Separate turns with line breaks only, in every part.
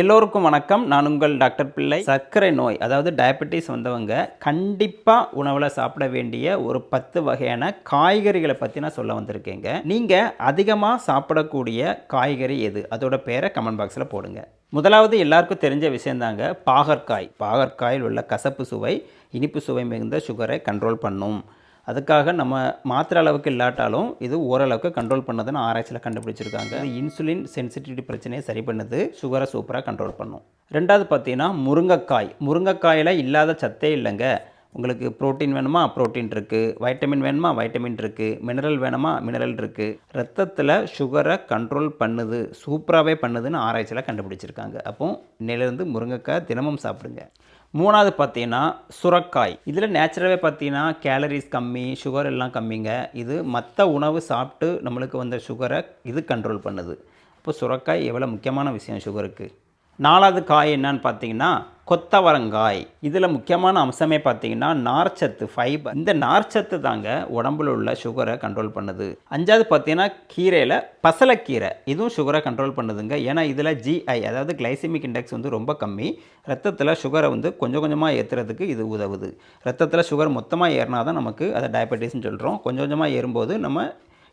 எல்லோருக்கும் வணக்கம். நான் உங்கள் டாக்டர் பிள்ளை. சர்க்கரை நோய் அதாவது டயபெட்டிஸ் வந்தவங்க கண்டிப்பாக உணவில் சாப்பிட வேண்டிய ஒரு பத்து வகையான காய்கறிகளை பற்றி நான் சொல்ல வந்திருக்கேங்க. நீங்கள் அதிகமாக சாப்பிடக்கூடிய காய்கறி எது? அதோட பேரை கமெண்ட் பாக்ஸில் போடுங்க. முதலாவது எல்லாருக்கும் தெரிஞ்ச விஷயந்தாங்க பாகற்காய். பாகற்காயில் உள்ள கசப்பு சுவை இனிப்பு சுவை மிகுந்த சுகரை கண்ட்ரோல் பண்ணும். அதுக்காக நம்ம மாத்திரை அளவுக்கு இல்லாட்டாலும் இது ஓரளவுக்கு கண்ட்ரோல் பண்ணதுன்னு ஆராய்ச்சியில் கண்டுபிடிச்சிருக்காங்க. இன்சுலின் சென்சிட்டிவிட்டி பிரச்சனையை சரி பண்ணுது சுகரை சூப்பராக கண்ட்ரோல் பண்ணும். ரெண்டாவது பார்த்தீங்கன்னா முருங்கைக்காய். முருங்கைக்காயில் இல்லாத சத்தே இல்லைங்க. உங்களுக்கு புரோட்டீன் வேணுமா? புரோட்டீன் இருக்குது வைட்டமின் வேணுமா? வைட்டமின் இருக்குது மினரல் வேணுமா? மினரல் இருக்குது ரத்தத்தில் சுகரை கண்ட்ரோல் பண்ணுது. சூப்பராகவே பண்ணுதுன்னு ஆராய்ச்சியில் கண்டுபிடிச்சிருக்காங்க. அப்போ இன்னையிலேருந்து முருங்கைக்காய் தினமும் சாப்பிடுங்க. மூணாவது பார்த்தீங்கன்னா சுரக்காய். இதில் நேச்சுரலாகவே பார்த்தீங்கன்னா கேலரிஸ் கம்மி சுகர் எல்லாம் கம்மிங்க. இது மற்ற உணவு சாப்பிட்டு நம்மளுக்கு வந்த சுகரை இது கண்ட்ரோல் பண்ணுது. அப்போ சுரக்காய் எவ்வளோ முக்கியமான விஷயம் சுகருக்கு நாலாவது காய் என்னன்னு பார்த்தீங்கன்னா கொத்தவரங்காய். இதில் முக்கியமான அம்சமே பார்த்தீங்கன்னா நார்ச்சத்து ஃபைபர் இந்த நார்ச்சத்து தாங்க உடம்புல உள்ள சுகரை கண்ட்ரோல் பண்ணுது. அஞ்சாவது பார்த்தீங்கன்னா கீரையில் பசலக்கீரை. இதுவும் சுகரை கண்ட்ரோல் பண்ணுதுங்க. ஏன்னா இதில் ஜிஐ அதாவது கிளைசிமிக் இண்டெக்ஸ் வந்து ரொம்ப கம்மி. ரத்தத்தில் சுகரை வந்து கொஞ்சம் கொஞ்சமாக ஏற்றுறதுக்கு இது உதவுது. ரத்தத்தில் சுகர் மொத்தமாக ஏறினா தான் நமக்கு அதை டயபெட்டிஸ்னு சொல்கிறோம் கொஞ்சம் கொஞ்சமாக ஏறும்போது நம்ம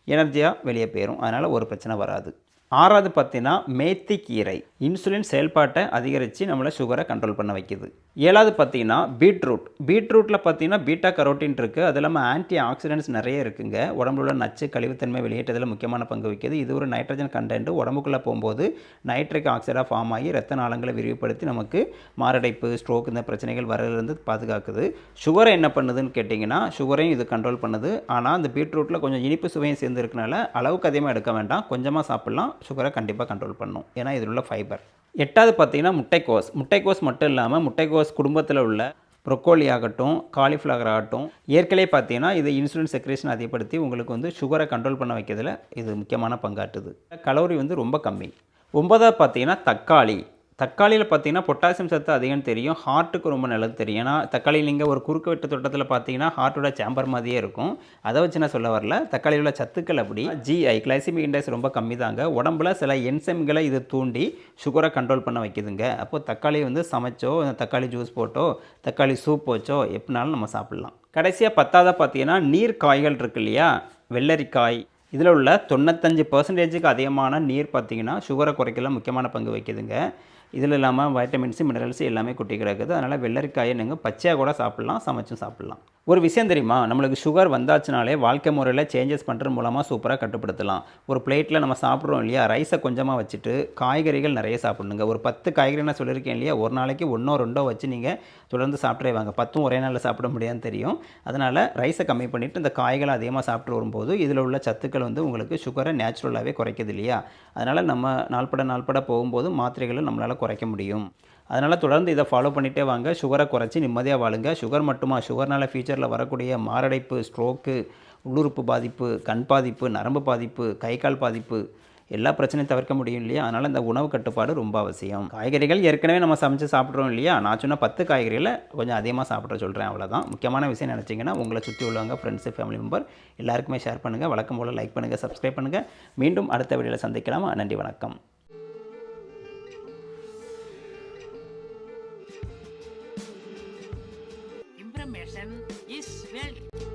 எனர்ஜியாக வெளியே போயிடும் அதனால் ஒரு பிரச்சனை வராது. ஆறாவது பார்த்தீங்கன்னா மேத்தி கீரை இன்சுலின் செயல்பாட்டை அதிகரித்து நம்மளை சுகரை கண்ட்ரோல் பண்ண வைக்கிது. ஏழாவது பார்த்தீங்கன்னா பீட்ரூட். பீட்ரூட்டில் பார்த்தீங்கன்னா பீட்டா கரோட்டின் இருக்குது அது இல்லாமல் ஆன்டி ஆக்சிடென்ட்ஸ் நிறைய இருக்குங்க. உடம்புல உள்ள நச்சு கழிவுத்தன்மை வெளியேற்றதில் முக்கியமான பங்கு வைக்கிது இது ஒரு நைட்ரஜன் கண்டென்ட் உடம்புக்குள்ளே போகும்போது நைட்ரிக் ஆக்சைடாக ஃபார்ம் ஆகி ரத்த நாளங்களை விரிவுபடுத்தி நமக்கு மாரடைப்பு ஸ்ட்ரோக் இந்த பிரச்சனைகள் வரதுலேருந்து பாதுகாக்குது. சுகரை என்ன பண்ணுதுன்னு கேட்டிங்கன்னா சுகரையும் இது கண்ட்ரோல் பண்ணுது. ஆனால் அந்த பீட்ரூட்டில் கொஞ்சம் இனிப்பு சுவையும் சேர்ந்து இருக்கனால அளவுக்கு அதிகமாக எடுக்க வேண்டாம். கொஞ்சமாக சாப்பிட்லாம். சுகரை கண்டிப்பாக கண்ட்ரோல் பண்ணும். ஏன்னா இதில் உள்ள ஃபைபர் எட்டாவது பார்த்தீங்கன்னா முட்டைக்கோஸ். முட்டைக்கோஸ் மட்டும் இல்லாமல் முட்டைக்கோஸ் குடும்பத்தில் உள்ள ப்ரொக்கோலி ஆகட்டும் காலிஃப்ளவர் ஆகட்டும் ஏற்கனவே பார்த்தீங்கன்னா இது இன்சுலின் செக்ரேஷன் அதிகப்படுத்தி உங்களுக்கு வந்து சுகரை கண்ட்ரோல் பண்ண வைக்கிறதுல இது முக்கியமான பங்காற்றுது கலோரி வந்து ரொம்ப கம்மி. ஒன்பதாவது பார்த்தீங்கன்னா தக்காளி. தக்காளியில் பார்த்தீங்கன்னா பொட்டாசியம் சத்து அதிகம்னு தெரியும் ஹார்ட்டுக்கு ரொம்ப நல்லது தெரியும். ஏன்னா தக்காளியில் நீங்கள் ஒரு குறுக்கு வெட்டு தோட்டத்தில் பார்த்தீங்கன்னா ஹார்ட்டோட சேம்பர் மாதிரியே இருக்கும். அதை வச்சு நான் சொல்ல வரல. தக்காளியில் உள்ள சத்துக்கள் அப்படி. ஜிஐ கிளைசிமிக் இண்டெக்ஸ் ரொம்ப கம்மி தாங்க. உடம்புல சில என்சைம்களை இது தூண்டி சுகரை கண்ட்ரோல் பண்ண வைக்குதுங்க. அப்போது தக்காளி வந்து சமைச்சோ தக்காளி ஜூஸ் போட்டோ தக்காளி சூப் வச்சோ எப்படினாலும் நம்ம சாப்பிட்லாம். கடைசியாக பத்தாவது பார்த்தீங்கன்னா நீர் காய்கள் இருக்கு இல்லையா? வெள்ளரிக்காய். இதில் உள்ள தொண்ணூத்தஞ்சு பர்சன்டேஜுக்கு அதிகமான நீர் பார்த்தீங்கன்னா சுகரை குறைக்கல முக்கியமான பங்கு வைக்குதுங்க இதில் இல்லாமல் வைட்டமின்ஸு மினரல்ஸு எல்லாமே கொட்டி கிடக்குது அதனால் வெள்ளரிக்காயை நீங்கள் பச்சையாக கூட சாப்பிட்லாம் சமைச்சும் சாப்பிட்லாம். ஒரு விஷயம் தெரியுமா? நம்மளுக்கு சுகர் வந்தாச்சுனாலே வாழ்க்கை முறையில் சேஞ்சஸ் பண்ணுறது மூலமாக சூப்பராக கட்டுப்படுத்தலாம். ஒரு பிளேட்டில் நம்ம சாப்பிட்றோம் இல்லையா? ரைஸை கொஞ்சமாக வச்சுட்டு காய்கறிகள் நிறைய சாப்பிடணுங்க. ஒரு பத்து காய்கறி நான் சொல்லியிருக்கேன் இல்லையா? ஒரு நாளைக்கு ஒன்றோ ரெண்டோ வச்சு நீங்கள் தொடர்ந்து சாப்பிட்றே வாங்க பத்தும் ஒரே நாளில் சாப்பிட முடியாதுன்னு தெரியும். அதனால் ரைஸை கம்மி பண்ணிவிட்டு இந்த காய்களை அதிகமாக சாப்பிட்டு வரும்போது இதில் உள்ள சத்துக்கள் வந்து உங்களுக்கு சுகரை நேச்சுரலாகவே குறைக்குது இல்லையா? அதனால் நம்ம நாள்பட நாள்பட போகும்போது மாத்திரைகளை நம்மளால் குறைக்க முடியும். அதனால் தொடர்ந்து இதை ஃபாலோ பண்ணிகிட்டே வாங்க. சுகரை குறைச்சி நிம்மதியாக வாழுங்க. சுகர் மட்டுமா? சுகர்னால் ஃபியூச்சரில் வரக்கூடிய மாரடைப்பு ஸ்ட்ரோக்கு உள்ளுறுப்பு பாதிப்பு கண் பாதிப்பு நரம்பு பாதிப்பு கை கால் பாதிப்பு எல்லா பிரச்சனையும் தவிர்க்க முடியும் இல்லையா? அதனால் இந்த உணவு கட்டுப்பாடு ரொம்ப அவசியம். காய்கறிகள் ஏற்கனவே நம்ம சமைச்சு சாப்பிட்றோம் இல்லையா? நான் சொன்ன பத்து காய்கறிகளை கொஞ்சம் அதிகமாக சாப்பிட சொல்கிறேன் அவ்வளோதான் முக்கியமான விஷயம் நினச்சிங்கன்னா உங்களை சுற்றி உள்ளவங்க ஃப்ரெண்ட்ஸு ஃபேமிலி மெம்பர் எல்லாருக்குமே ஷேர் பண்ணுங்கள் வழக்கம் போல் லைக் பண்ணுங்கள் சப்ஸ்கிரைப் பண்ணுங்கள் மீண்டும் அடுத்த வீடியோவில் சந்திக்கலாமா. நன்றி வணக்கம். programmerscenen i svelg.